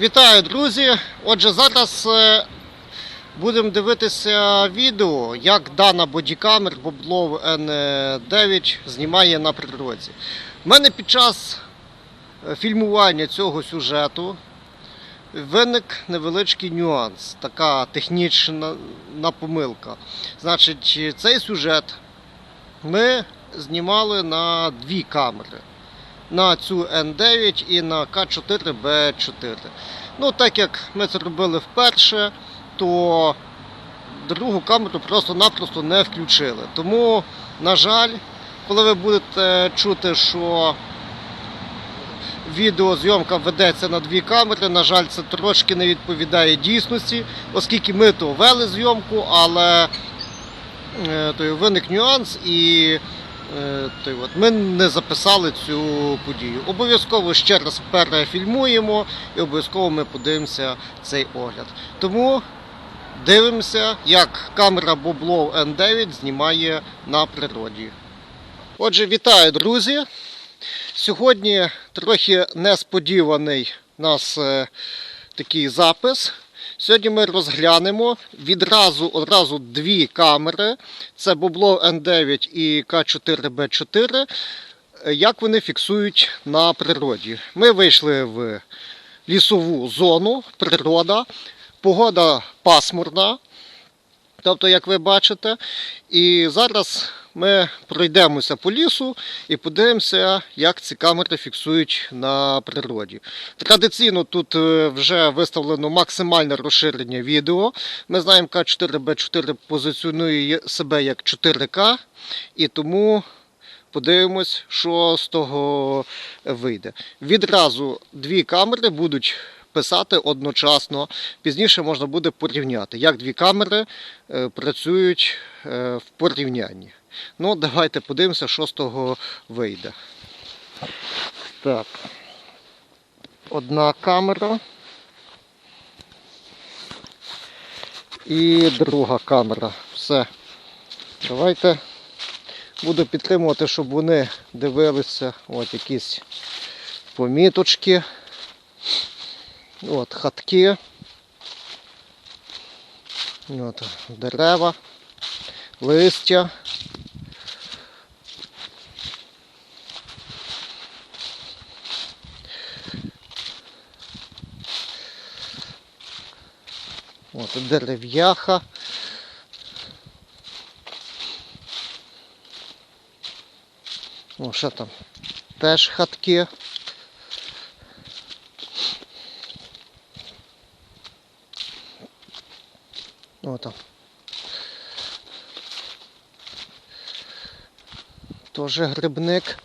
Вітаю, друзі! Отже, зараз е, будемо дивитися відео, як дана бодікамер Боблов N9 знімає на природі. У мене під час е, фільмування цього сюжету виник невеличкий нюанс, така технічна на помилка. Значить, цей сюжет ми знімали на дві камери на цю N9 і на К4Б4. Ну, так як ми це робили вперше, то другу камеру просто-напросто не включили. Тому, на жаль, коли ви будете чути, що відеозйомка ведеться на дві камери, на жаль, це трошки не відповідає дійсності, оскільки ми то вели зйомку, але е, той виник нюанс і ми не записали цю подію. Обов'язково ще раз перефільмуємо і обов'язково ми подивимося цей огляд. Тому дивимося, як камера Боблов N9 знімає на природі. Отже, вітаю, друзі! Сьогодні трохи несподіваний нас е, такий запис. Сьогодні ми розглянемо відразу одразу дві камери. Це Бобло N9 і К4Б4. Як вони фіксують на природі. Ми вийшли в лісову зону, природа, погода пасмурна. Тобто, як ви бачите, і зараз ми пройдемося по лісу і подивимося, як ці камери фіксують на природі. Традиційно тут е, вже виставлено максимальне розширення відео. Ми знаємо, К4Б4 позиціонує себе як 4К, і тому подивимось, що з того вийде. Відразу дві камери будуть писати одночасно. Пізніше можна буде порівняти, як дві камери е, працюють е, в порівнянні. Ну, давайте подивимося, що з того вийде. Так. Одна камера. І друга камера. Все. Давайте буду підтримувати, щоб вони дивилися. От якісь поміточки. От хатки. От, дерева, листя. От дерев'яха. О, що там? Теж хатки. О, там. Теж грибник.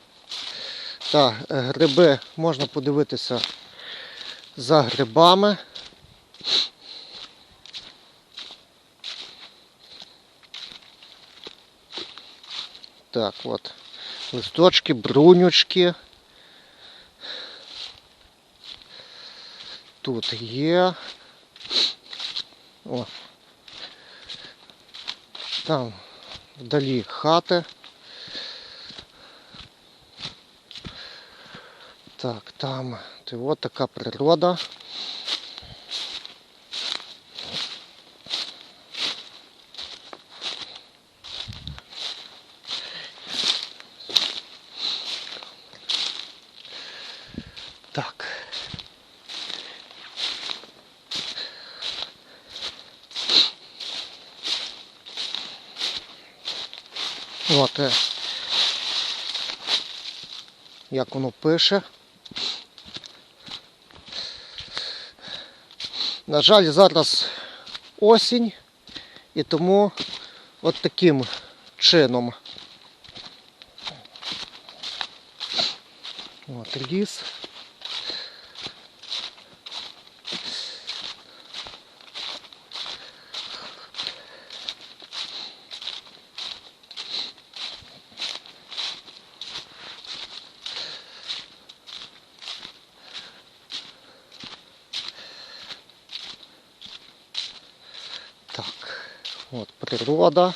Так, е, гриби можна подивитися за грибами. Так, от. Листочки, брунючки. Тут є. О. Там вдалі хати. Так, там от така природа. Так. От, е, як воно пише. На жаль, зараз осінь і тому от таким чином. От ліс. Так, от природа.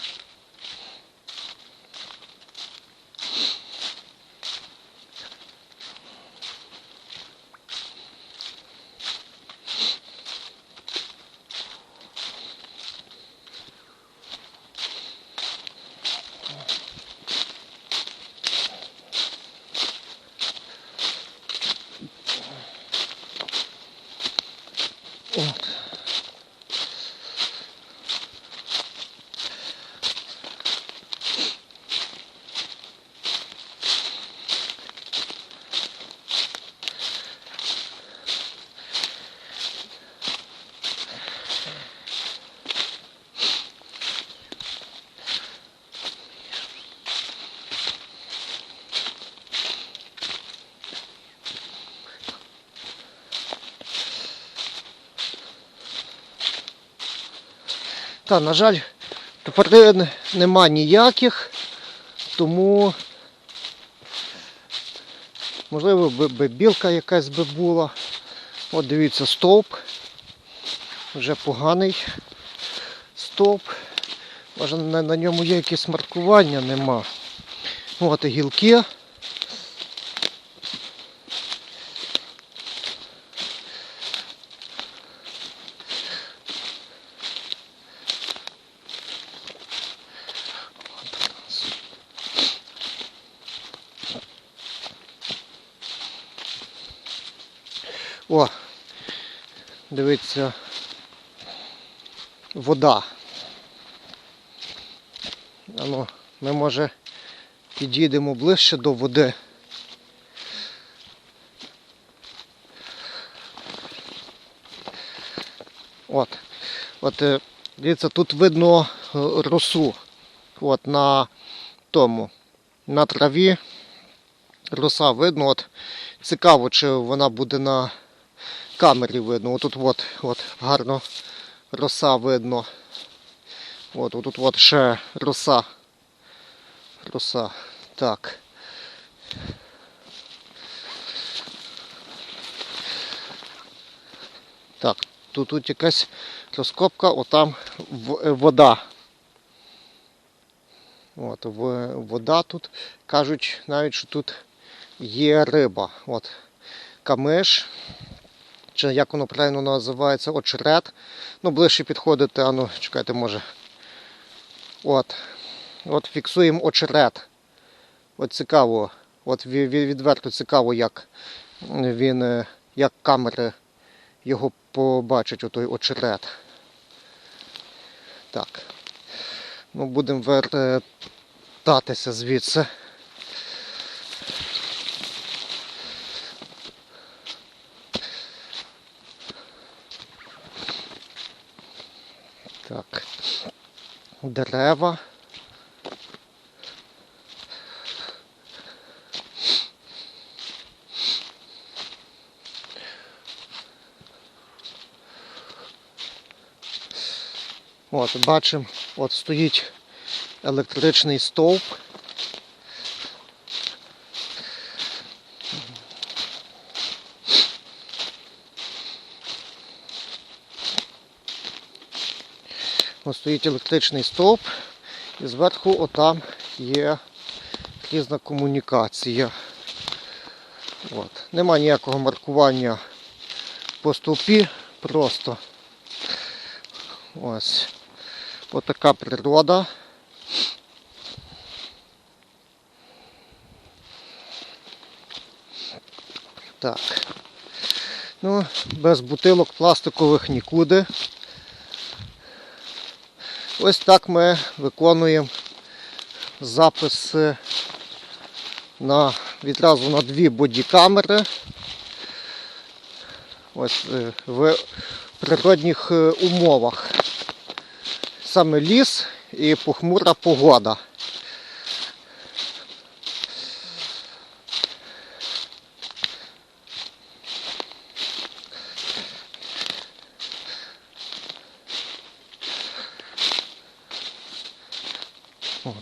Та, на жаль, тварин нема ніяких, тому можливо би, білка якась би була. От дивіться, стовп. Вже поганий стовп. Може на, на ньому є якесь маркування, нема. От і гілки. О, дивіться, вода. Ану, ми може підійдемо ближче до води. От. От е, дивіться, тут видно е, росу. От на тому, на траві роса видно. От цікаво, чи вона буде на камері видно. Отут от, от гарно роса видно. От, отут от ще роса. Роса. Так. Так, тут, тут якась розкопка, отам е, вода. От, вода тут. Кажуть навіть, що тут є риба. От, камиш. Чи як воно правильно називається, очерет. Ну, ближче підходити, а ну, чекайте, може. От. От фіксуємо очерет. От цікаво, от ві- ві- відверто цікаво, як він, е, як камери його побачать, отой очерет. Так. Ну, будемо вертатися звідси. Так. Дерева. От, бачимо, от стоїть електричний стовп. Ось стоїть електричний стовп і зверху отам є різна комунікація. От. Нема ніякого маркування по стовпі, просто ось отака природа. Так. Ну, без бутилок пластикових нікуди. Ось так ми виконуємо записи на, відразу на дві бодікамери. Ось е, в природних е, умовах. Саме ліс і похмура погода.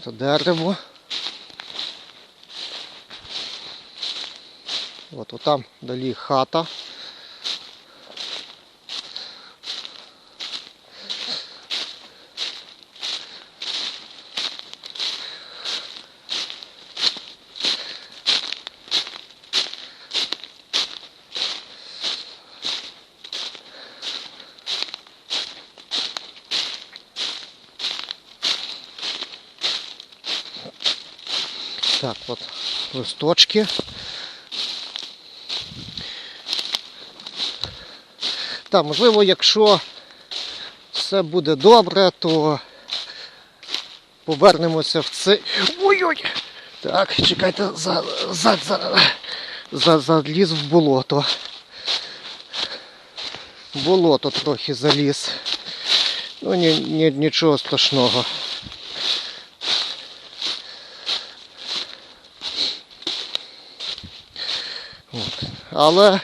От дерево. От там далі хата. Так, от листочки. Так, можливо, якщо все буде добре, то повернемося в цей. Ой-ой! Так, чекайте, за, за, за, за, заліз в болото. Болото трохи заліз. Ну, ні, ні, нічого страшного. але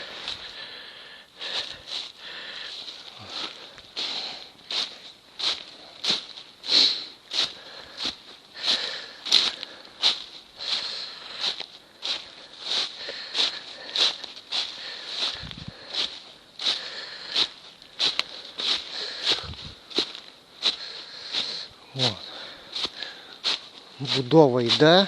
Вон. будова йде.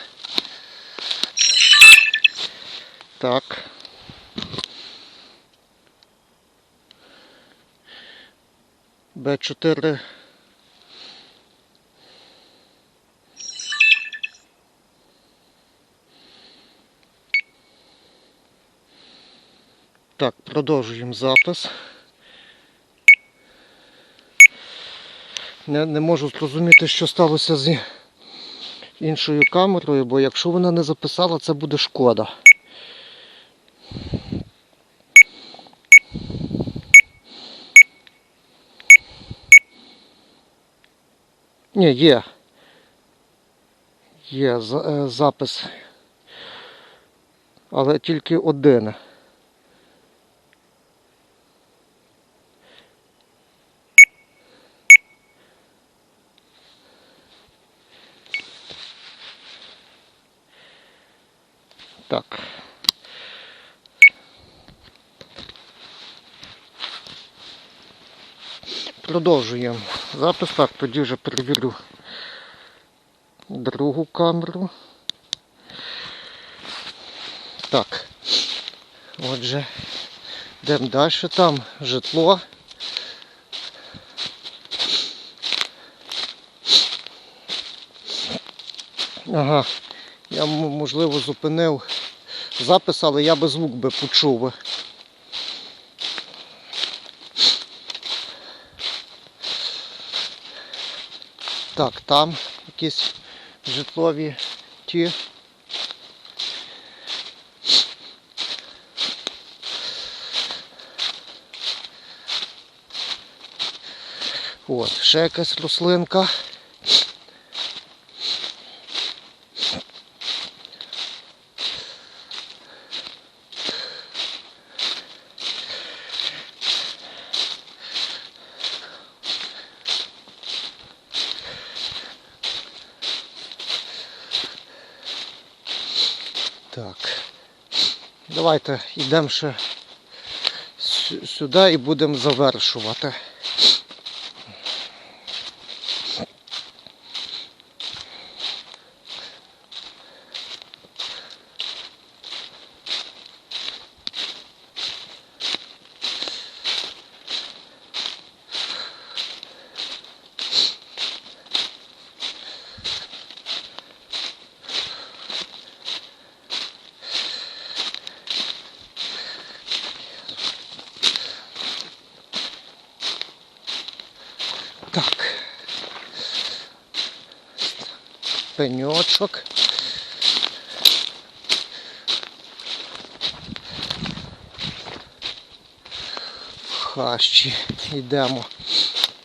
Б4. Так, продовжуємо запис. Не, не можу зрозуміти, що сталося з іншою камерою, бо якщо вона не записала, це буде шкода. Ні, є. Є е, запис. Але тільки один. Так. Продовжуємо запис. Так, тоді вже перевірю другу камеру. Так. Отже, йдемо далі. Там житло. Ага. Я можливо зупинив запис, але я би звук би почув. Так, там якісь житлові ті. От, ще якась рослинка. Так. Давайте йдемо ще сюди і будемо завершувати. Так. Пеньочок. Хащі йдемо.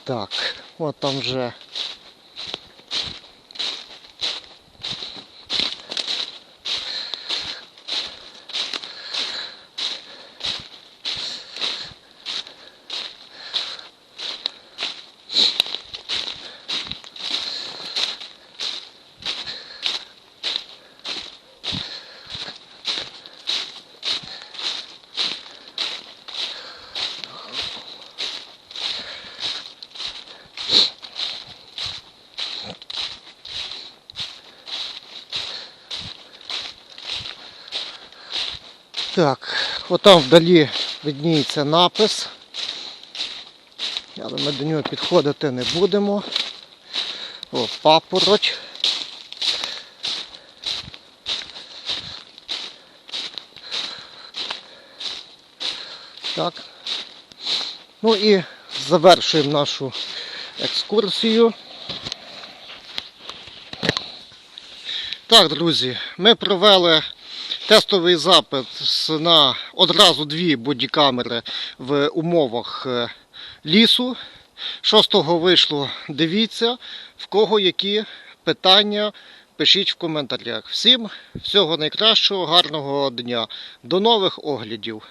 Так, от там вже. Так, отам вдалі видніється напис. Але ми до нього підходити не будемо. О, папороть. Так. Ну і завершуємо нашу екскурсію. Так, друзі, ми провели тестовий запит на одразу дві бодікамери в умовах е, лісу. Шостого вийшло, дивіться, в кого які питання, пишіть в коментарях. Всім всього найкращого, гарного дня. До нових оглядів.